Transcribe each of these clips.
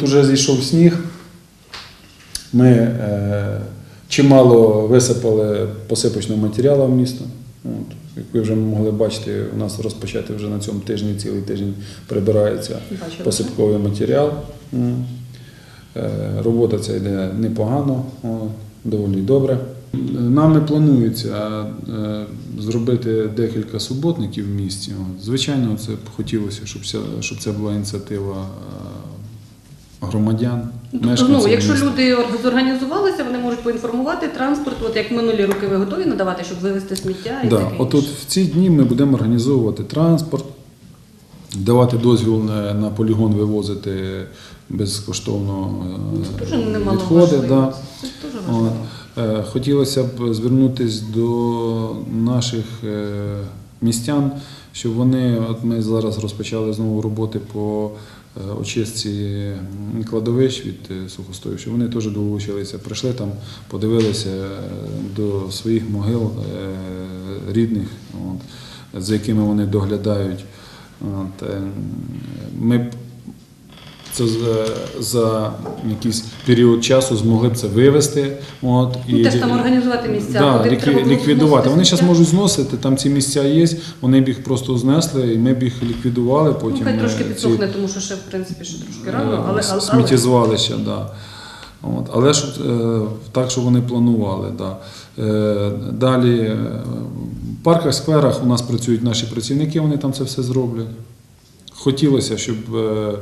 От уже зійшов сніг. Ми е, чимало висипали посипочного матеріалу в місто. От. Як ви вже могли бачити, у нас розпочати вже на цьому тижні, цілий тиждень прибирається Бачила. посипковий матеріал. Е, Робота ця йде непогано, доволі добре. Нами планується е, зробити декілька суботників в місті. Звичайно, це б хотілося, щоб це, була ініціатива е, громадян. Ну, Тобто, ну, якщо міста. люди орг- зорганізувалися, вони можуть поінформувати транспорт, от як минулі роки ви готові надавати, щоб вивезти сміття і Да, таке отут в ці дні ми будемо організовувати транспорт, давати дозвіл на, на полігон вивозити безкоштовно е, Це дуже немало відходи. Да. Це дуже важливо. Е, Хотілося б звернутися до наших е, містян, щоб вони, от ми зараз розпочали знову роботи по е, очистці кладовищ від е, сухостою, щоб вони теж долучилися, прийшли там, подивилися е, до своїх могил рідних, от, за якими вони доглядають. От, Ми це за, за якийсь період часу змогли б це вивести. От, Ну, теж там організувати місця, Да, треба ліквідувати. Вони зараз можуть зносити, там ці місця є, вони б їх просто знесли, і ми б їх ліквідували. Потім Ну, хай трошки е, ці, підсохне, тому що ще, в принципі, ще трошки рано, е, але, але, але да. От, але ж е, так, що вони планували. Да. Е, далі е, в парках, скверах у нас працюють наші працівники, вони там це все зроблять. Хотілося, щоб, е,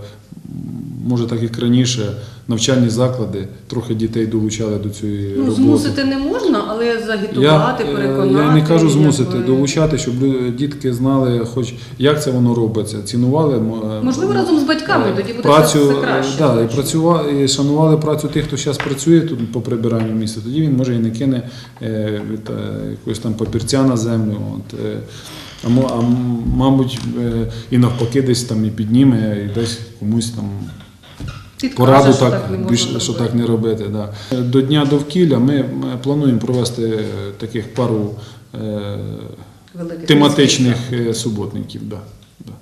може, так як раніше, навчальні заклади трохи дітей долучали до цієї ну, роботи. змусити не можна, але загітувати, Я, е, переконати. я не кажу змусити, якби. долучати, щоб дітки знали, хоч як це воно робиться, цінували. е, Можливо, разом з батьками, тоді буде працю, все краще. Да, і, працювали, і шанували працю тих, хто зараз працює тут по прибиранню міста. Тоді він може і не кине якогось там папірця на землю. От, а, а, мабуть, е, і навпаки, десь там і підніме, і десь комусь там Підкаже, пораду що так, не можна більше, що так не робити. Да. До Дня довкілля ми плануємо провести е, таких пару е, Великих тематичних е, суботників. Да. Да.